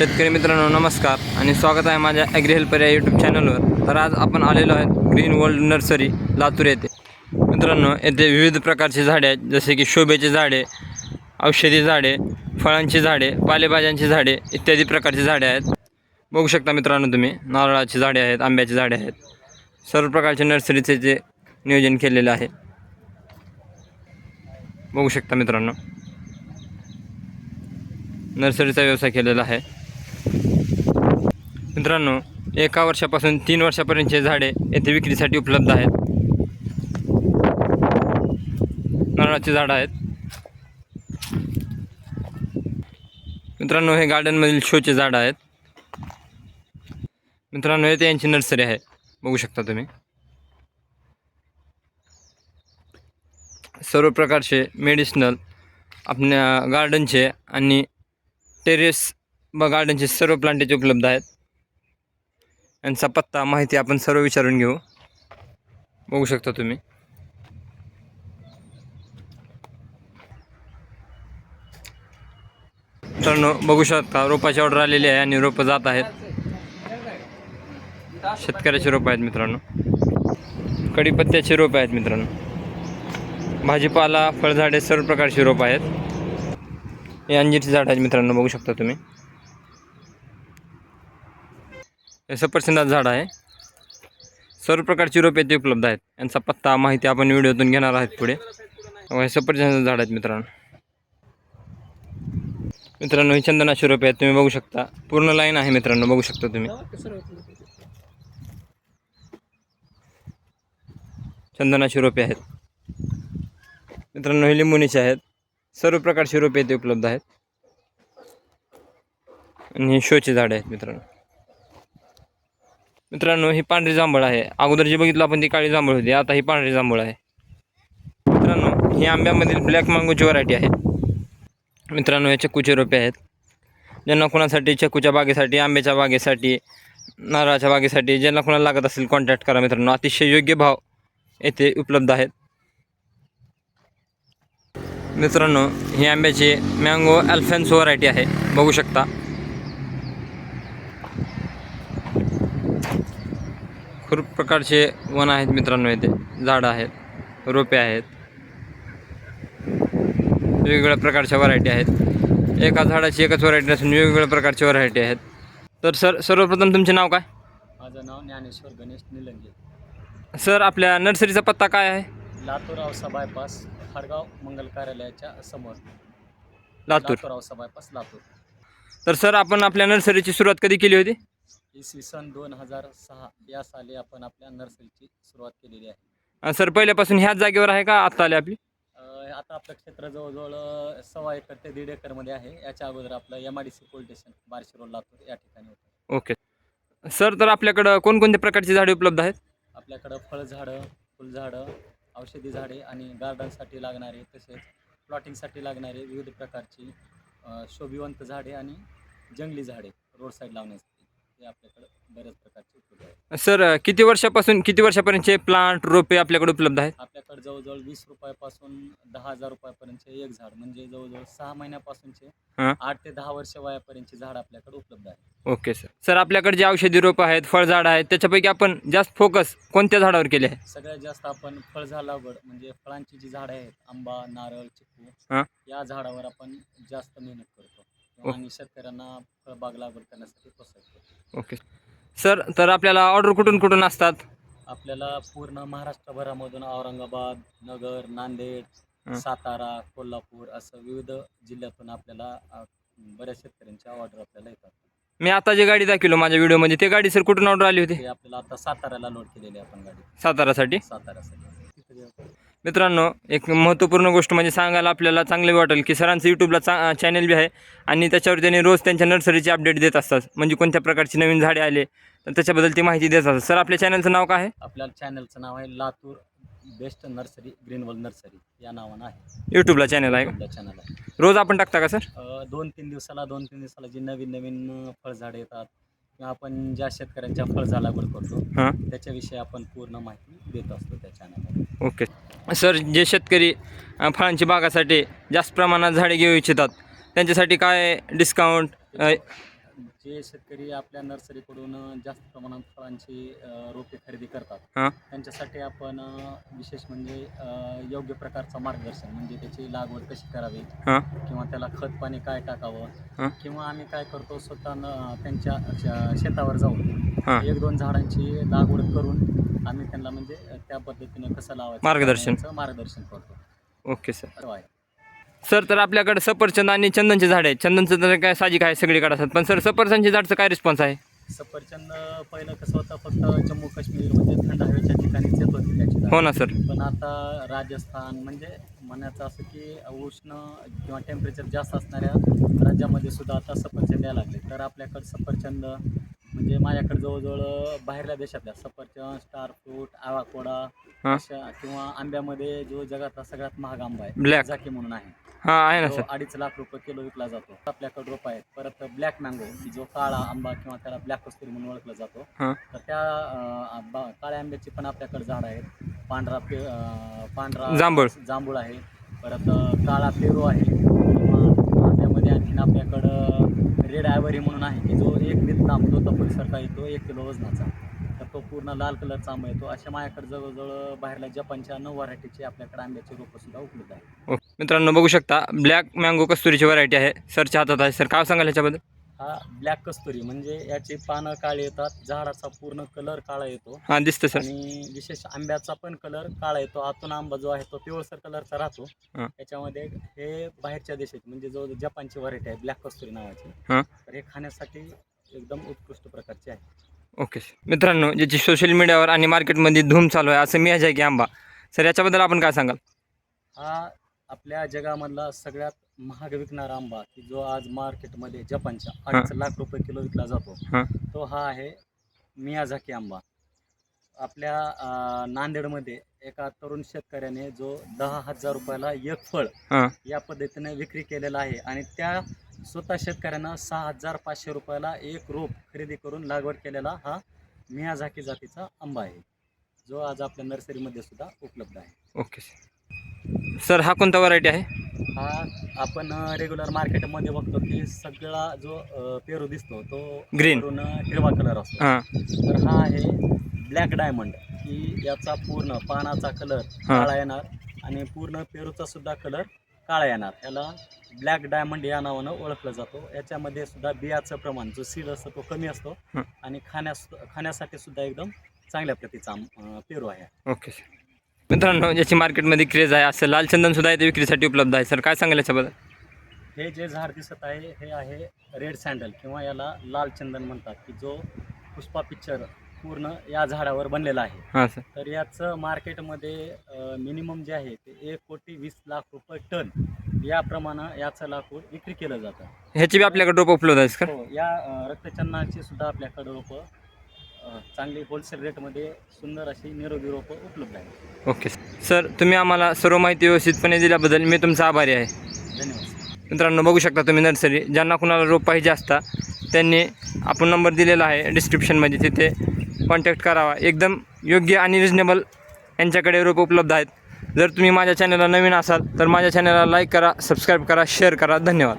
शेतकरी मित्रांनो नमस्कार आणि स्वागत आहे माझ्या ॲग्री हेल्पर या यूट्यूब चॅनलवर तर आज आपण आलेलो आहे ग्रीन वर्ल्ड नर्सरी लातूर येथे. मित्रांनो येथे विविध प्रकारची झाडे आहेत जसे की शोभेची झाडे औषधी झाडे फळांची झाडे पालेभाज्यांची झाडे इत्यादी प्रकारची झाडे आहेत. बघू शकता मित्रांनो तुम्ही नारळाची झाडे आहेत आंब्याची झाडे आहेत. सर्व प्रकारचे नर्सरीचे जे नियोजन केलेले आहे. बघू शकता मित्रांनो. नर्सरीचा व्यवसाय केलेला आहे. मित्रांनो एका वर्षापासून तीन वर्षापर्यंतचे झाडे येथे विक्रीसाठी उपलब्ध आहेत. नारळाची झाडं आहेत. मित्रांनो हे गार्डनमधील शोचे झाडं आहेत. मित्रांनो येथे यांची नर्सरी आहे. बघू शकता तुम्ही. सर्व प्रकारचे मेडिसिनल आपल्या गार्डनचे आणि टेरेस व गार्डनचे सर्व प्लांटेचे उपलब्ध आहेत. यांचा पत्ता माहिती आपण सर्व विचारून घेऊ. बघू शकता तुम्ही. मित्रांनो बघू शकता रोपाची ऑर्डर आलेली आहे आणि रोपं जात आहेत. शेतकऱ्याचे रोप आहेत मित्रांनो. कडीपत्त्याचे रोप आहेत मित्रांनो. भाजीपाला फळझाडे सर्व प्रकारचे रोपं आहेत. हे अंजीरचे झाड आहेत मित्रांनो बघू शकता तुम्ही. हे सफरचंदाचं झाड आहे. सर्व प्रकारची रोपे ते उपलब्ध आहेत. यांचा पत्ता माहिती आपण व्हिडिओतून घेणार आहोत पुढे. हे सफरचंदाचं झाड आहेत मित्रांनो. मित्रांनो ही चंदनाची रोपे आहेत. तुम्ही बघू शकता. पूर्ण लाईन आहे मित्रांनो. बघू शकता तुम्ही. चंदनाची रोपे आहेत. मित्रांनो हे लिंबुनीचे आहेत. सर्व प्रकारची रोपे येथे उपलब्ध आहेत. आणि हे शोचे झाडे आहेत मित्रांनो. मित्रांनो ही पांढरी जांभळ आहे. अगोदर जे बघितलं आपण ती काळी जांभळ होती. आता ही पांढरी जांभळ आहे. मित्रांनो ही आंब्यामधील ब्लॅक मांगोची व्हरायटी आहे. मित्रांनो हे चक्कूचे रोपे आहेत. ज्यांना कोणासाठी चक्कूच्या बागेसाठी आंब्याच्या बागेसाठी नारळाच्या बागेसाठी ज्यांना कोणाला लागत असेल कॉन्टॅक्ट करा मित्रांनो. अतिशय योग्य भाव येथे उपलब्ध आहेत. मित्रांनो ही आंब्याची मँगो अल्फेन्सो व्हरायटी आहे. बघू शकता. खूप प्रकारचे वन आहेत मित्रांनो येथे झाडं आहेत रोपे आहेत. वेगवेगळ्या प्रकारच्या व्हरायटी आहेत. एका झाडाची एकच व्हरायटी नसून वेगवेगळ्या प्रकारची व्हरायटी आहेत. तर सर सर्वप्रथम तुमचे नाव काय? माझं नाव ज्ञानेश्वर गणेश निलंगे. सर आपल्या नर्सरीचा पत्ता काय आहे? लातूर औसा बायपास हडगाव मंगल कार्यालयाच्या समोर. लातूर. औसा बायपास लातूर. तर सर आपण आपल्या नर्सरीची सुरुवात कधी केली होती? इसवी सन दोन हजार सहा या साली आपण आपल्या नर्सरीची सुरुवात केलेली आहे. अं, सर पहिल्यापासून ह्याच जागेवर आहे का आत्ता आली आपली? अं, आता आपलं क्षेत्र जवळजवळ अं, सव्वा एकर ते दीड एकरमध्ये आहे. याच्या अगोदर आपलं M I D C police station Barshi road Latur या ठिकाणी होतं. ओके. सर तर आपल्याकडं कोणकोणत्या प्रकारची झाडे उपलब्ध आहेत? आपल्याकडं फळझाडं फुलझाडं औषधी झाडे आणि गार्डनसाठी लागणारे तसेच प्लॉटिंगसाठी लागणारे विविध प्रकारची अ, शोभिवंत झाडे आणि जंगली झाडे रोड साईड लावण्यासाठी. हे आपल्याकडं बऱ्याच प्रकारचे उपलब्ध आहेत सर किती वर्षापासून किती वर्षापर्यंतचे प्लांट रोपे आपल्याकडे उपलब्ध आहेत आपल्याकडे जवळजवळ वीस रुपयापासून दहा हजार रुपयापर्यंतचे एक झाड म्हणजे जवळजवळ सहा महिन्यापासूनचे. आठ ते दहा वर्ष वयापर्यंतचे झाड आपल्याकडे उपलब्ध आहे ओके सर सर आपल्याकडे जे औषधी रोपं आहेत फळझाडं आहेत त्याच्यापैकी आपण जास्त फोकस कोणत्या झाडावर केले आहे सगळ्यात जास्त आपण फळझाड लागवड म्हणजे फळांची जी झाडं आहेत आंबा नारळ चिकू. या झाडावर आपण जास्त मेहनत करतो. आणि शेतकऱ्यांना फळबाग लागवड करण्यासाठी प्रोत्साहित करतो. ओके. सर तर आपल्याला ऑर्डर कुठून कुठून असतात? आपल्याला पूर्ण महाराष्ट्रभरामधून औरंगाबाद नगर नांदेड. सातारा कोल्हापूर असं विविध जिल्ह्यातून आपल्याला अ, बऱ्याच शेतकऱ्यांच्या ऑर्डर आपल्याला येतात. मी आता जे गाडी दाखवलो माझ्या व्हिडिओमध्ये ते गाडी सर कुठून ऑर्डर आली होती? ते आपल्याला आता साताऱ्याला लोड केलेली आहे आपण गाडी. सातारासाठी साताऱ्यासाठी. मित्रांनो एक महत्त्वपूर्ण गोष्ट म्हणजे सांगायला आपल्याला चांगले वाटेल की सरांचं यूट्यूबला चा चॅनल बी आहे आणि त्याच्यावर त्यांनी रोज त्यांच्या नर्सरीची अपडेट देत असतात. म्हणजे कोणत्या प्रकारची नवीन झाडे आले तर त्याच्याबद्दल ती माहिती देत असतात. सर आपल्या चॅनलचं नाव काय आहे? आपल्या चॅनलचं नाव आहे Latur best nursery Greenwell nursery या नावानं आहे. यूट्यूबला चॅनल आहे चॅनल आहे. रोज आपण टाकता का सर? दोन तीन दिवसाला दोन तीन दिवसाला जी नवीन नवीन फळझाडं येतात किंवा आपण ज्या शेतकऱ्यांच्या फळझाड लागवड करतो हां. त्याच्याविषयी आपण पूर्ण माहिती देत असतो त्या चॅनलवर ओके. सर जे शेतकरी अ, फळांची बागासाठी जास्त प्रमाणात झाडे घेऊ इच्छितात त्यांच्यासाठी काय डिस्काउंट जे शेतकरी आपल्या नर्सरीकडून जास्त प्रमाणात फळांची रोपे खरेदी करतात हां. त्यांच्यासाठी आपण अ, विशेष म्हणजे अ, योग्य प्रकारचं मार्गदर्शन म्हणजे त्याची लागवड कशी करावी हां. किंवा त्याला खत पाणी काय टाकावं. किंवा आम्ही काय करतो स्वतः त्यांच्या श- शेतावर जाऊन. एक दोन झाडांची लागवड करून आम्ही त्यांना म्हणजे त्या पद्धतीनं कसं लावायचं मार्गदर्शन. मार्गदर्शन करतो ओके सर आहे सर तर आपल्याकडे सफरचंद आणि चंदनचे झाड आहे चंदनचं तर काय साहजिक आहे सगळीकडे असतात पण सर सफरचंदच्या झाडचं काय रिस्पॉन्स आहे सफरचंद पहिलं कसं होतं फक्त जम्मू काश्मीर म्हणजे थंड हवेच्या ठिकाणीच येत होती त्याची झाडं. हो ना सर पण आता राजस्थान म्हणजे म्हणायचं असं की उष्ण किंवा टेम्परेचर जास्त असणाऱ्या राज्यामध्ये सुद्धा आता सफरचंद यायला लागले तर आपल्याकडं सफरचंद म्हणजे माझ्याकडे जवळजवळ बाहेरल्या देशातल्या सफरचंद स्टार फ्रूट आवाकोडा हां. अशा किंवा आंब्यामध्ये जो जगातला सगळ्यात महाग आंबा आहे Black. जाकी म्हणून आहे हां आहे ना तो सर. अडीच लाख रुपये किलो विकला जातो. आपल्याकडे रोप आहेत. परत ब्लॅक मँगो की जो काळा आंबा किंवा त्याला ब्लॅक कस्तुरी म्हणून ओळखला जातो. हां. तर त्या अं, काळ्या आंब्याची पण आपल्याकडे झाड आहेत. पांढरा पे अं, पांढरा जांभूळ. जांभूळ आहे. परत अं, काळा पेरू आहे. किंवा आंब्यामध्ये आणखीन आपल्याकडं रेड आयवरी म्हणून आहे की जो एक वीत लांब जो तपरीसारखा येतो एक किलो वजनाचा. तर तो पूर्ण लाल कलरचा आंबा येतो. अशा माझ्याकडे जवळजवळ बाहेरल्या जपानच्या नऊ व्हरायटीचे आपल्याकडे आंब्याची रोपं सुद्धा उपलब्ध आहेत. मित्रांनो बघू शकता ब्लॅक मँगो कस्तुरीची व्हरायटी आहे. सरच्या हातात आहे. सर काय सांगाल ह्याच्याबद्दल? हा ब्लॅक कस्तुरी. म्हणजे याची पानं काळी येतात झाडाचा पूर्ण कलर काळा येतो. हां दिसतं सर आणि विशेष आंब्याचा पण कलर काळा येतो. आतून आंबा जो आहे तो पिवळसर कलरचा राहतो. हां. त्याच्यामध्ये हे बाहेरच्या देशाची म्हणजे जो जपानची व्हरायटी आहे ब्लॅक कस्तुरी नावाची हां. तर हे खाण्यासाठी एकदम उत्कृष्ट प्रकारचे आहे. ओके सर मित्रांनो ज्याची सोशल मीडियावर आणि मार्केटमध्ये धूम चालू आहे असं मी आहे की आंबा? सर याच्याबद्दल आपण काय सांगाल? हा आपल्या जगामधला सगळ्यात महाग विकणारा आंबा की जो आज मार्केटमध्ये जपानच्या अडीच लाख रुपये किलो विकला जातो हां. तो हा आहे मियाझाकी आंबा आपल्या अं, नांदेडमध्ये एका तरुण शेतकऱ्याने जो दहा हजार रुपयाला एक फळ हां. या पद्धतीने विक्री केलेला आहे आणि त्या स्वतः शेतकऱ्यानं सहा हजार पाचशे रुपयाला एक रोप खरेदी करून लागवड केलेला हा मियाझाकी जातीचा आंबा आहे जो आज आपल्या नर्सरीमध्ये सुद्धा उपलब्ध आहे ओके सर हा कोणता व्हरायटी आहे? हा आपण रेग्युलर मार्केटमध्ये बघतो की सगळा जो अ, पेरू दिसतो तो Green. वरून, अ, हिरवा कलर असतो. हां. तर हा आहे ब्लॅक डायमंड की याचा पूर्ण पानाचा कलर काळा येणार आणि पूर्ण पेरूचा सुद्धा कलर काळा येणार. याला ब्लॅक डायमंड या नावानं ओळखलं जातो. याच्यामध्ये सुद्धा बियाचं प्रमाण जो सीड असतो तो कमी असतो हं. आणि खाण्यास खाण्यासाठी सुद्धा एकदम चांगल्या प्रतीचा आम- अ, पेरू आहे. ओके. सर मित्रांनो ज्याची मार्केटमध्ये क्रेज आहे असं लाल चंदन सुद्धा इथे विक्रीसाठी उपलब्ध आहे. सर काय सांगाल याच्याबद्दल? हे जे झाड दिसत आहे हे आहे रेड सँडल किंवा याला लाल चंदन म्हणतात की जो पुष्पा पिक्चर पूर्ण या झाडावर बनलेला आहे. हां सर. तर याचं मार्केटमध्ये मिनिमम जे आहे ते एक कोटी वीस लाख रुपये टन याप्रमाणे याचं लाकूड विक्री केलं जातं. ह्याची बी आपल्याकडे रोप उपलब्ध आहे सर. हो या अ, रक्तचंदनाची सुद्धा आपल्याकडं रोपं चांगली होलसेल रेटमध्ये सुंदर अशी निरोगी रोपं उपलब्ध आहेत. ओके. सर तुम्ही आम्हाला सर्व माहिती व्यवस्थितपणे दिल्याबद्दल मी तुमचा आभारी आहे. धन्यवाद मित्रांनो बघू शकता तुम्ही नर्सरी ज्यांना कुणाला रोप पाहिजे असता त्यांनी आपण नंबर दिलेला आहे डिस्क्रिप्शनमध्ये तिथे कॉन्टॅक्ट करावा. एकदम योग्य आणि रिजनेबल यांच्याकडे रोप उपलब्ध आहेत. जर तुम्ही माझ्या चॅनलला नवीन असाल तर माझ्या चॅनलला लाईक करा सबस्क्राईब करा शेअर करा. धन्यवाद.